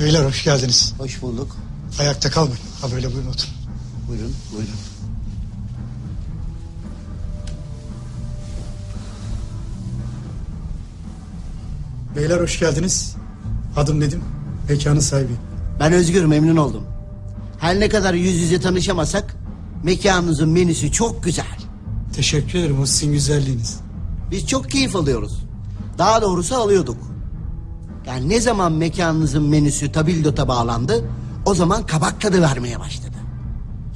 Beyler hoş geldiniz. Hoş bulduk. Ayakta kalmayın. Ha böyle buyurun oturun. Buyurun, buyurun. Beyler hoş geldiniz. Adım Nedim. Mekanın sahibiyim. Ben Özgür, memnun oldum. Her ne kadar yüz yüze tanışamasak, mekanınızın menüsü çok güzel. Teşekkür ederim o sizin güzelliğiniz. Biz çok keyif alıyoruz. Daha doğrusu alıyorduk. Yani ne zaman mekanınızın menüsü tabildota bağlandı, o zaman kabak tadı vermeye başladı.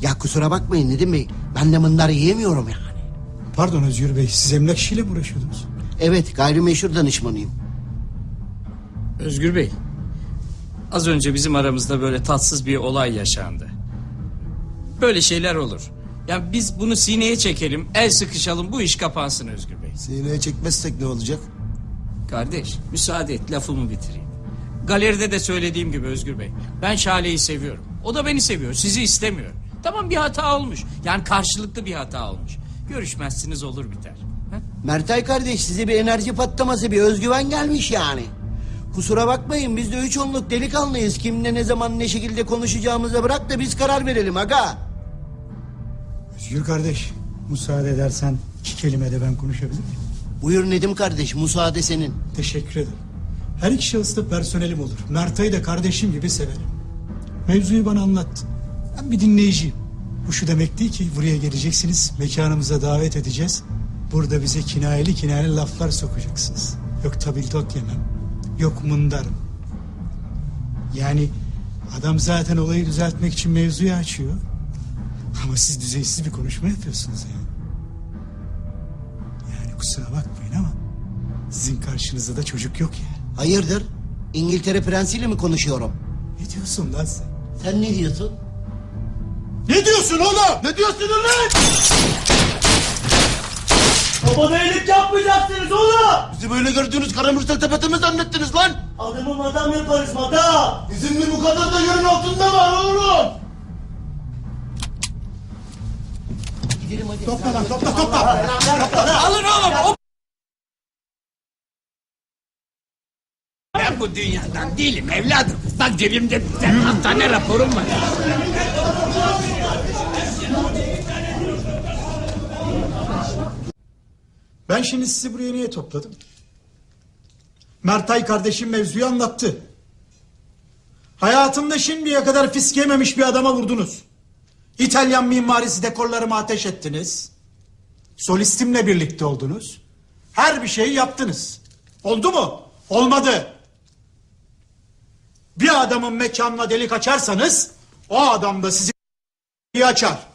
Ya kusura bakmayın Nedim Bey, ben de mındar yiyemiyorum yani. Pardon Özgür Bey siz emlak işiyle mi uğraşıyordunuz? Evet, gayrimeşhur danışmanıyım. Özgür Bey, az önce bizim aramızda böyle tatsız bir olay yaşandı. Böyle şeyler olur. Yani biz bunu sineye çekelim, el sıkışalım, bu iş kapansın Özgür Bey. Sineye çekmezsek ne olacak? Kardeş, müsaade et lafımı bitireyim. Galeride de söylediğim gibi Özgür Bey, ben Şale'yi seviyorum. O da beni seviyor, sizi istemiyor. Tamam bir hata olmuş. Yani karşılıklı bir hata olmuş. Görüşmezsiniz olur biter. Ha? Mertay kardeş size bir enerji patlaması, bir özgüven gelmiş yani. Kusura bakmayın biz de üç onluk delikanlıyız. Kimle ne zaman ne şekilde konuşacağımıza bırak da biz karar verelim aga. Özgür kardeş müsaade edersen iki kelime de ben konuşabilir miyim? Buyur Nedim kardeş müsaade senin. Teşekkür ederim. Her iki şahıs da personelim olur. Mert'a'yı da kardeşim gibi severim. Mevzuyu bana anlattı. Ben bir dinleyiciyim. Bu şu demek değil ki buraya geleceksiniz, mekanımıza davet edeceğiz. Burada bize kinayeli kinayeli laflar sokacaksınız. Yok tabildot yemem, yok mundarım. Yani adam zaten olayı düzeltmek için mevzuyu açıyor. Ama siz düzeysiz bir konuşma yapıyorsunuz yani. Kusura bakmayın ama sizin karşınızda da çocuk yok ya. Hayırdır? İngiltere prensiyle mi konuşuyorum? Ne diyorsun lan sen? Sen ne diyorsun? Ne diyorsun oğlum? Ne diyorsun lan? Baba iyilik yapmayacaksınız oğlum. Bizi böyle gördüğünüz karamürsel tepete mi zannettiniz lan? Adamı madam yaparız madam. Bizim bir bu kadar da yerin altında var oğlum. Gidelim hadi. Topla lan topla topla. Alın oğlum. hop! Ben bu dünyadan değilim evladım. Bak cebimde bir tane raporum var. Ben şimdi sizi buraya niye topladım? Mertay kardeşim mevzuyu anlattı. Hayatımda şimdiye kadar fisk yememiş bir adama vurdunuz. İtalyan mimarisi dekorlarımı ateş ettiniz. Solistimle birlikte oldunuz. Her bir şeyi yaptınız. Oldu mu? Olmadı. Bir adamın mekanına delik açarsanız o adam da sizi açar.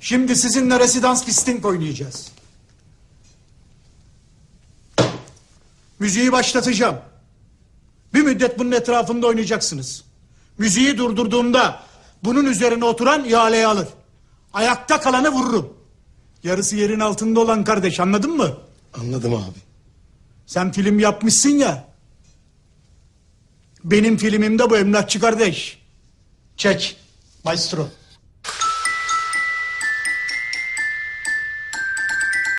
Şimdi sizinle residans fisting oynayacağız. Müziği başlatacağım. Bir müddet bunun etrafında oynayacaksınız. Müziği durdurduğumda bunun üzerine oturan ihaleye alır. Ayakta kalanı vururum. Yarısı yerin altında olan kardeş anladın mı? Anladım abi. Sen film yapmışsın ya. Benim filmimde bu emlakçı kardeş. Çek. Maestro.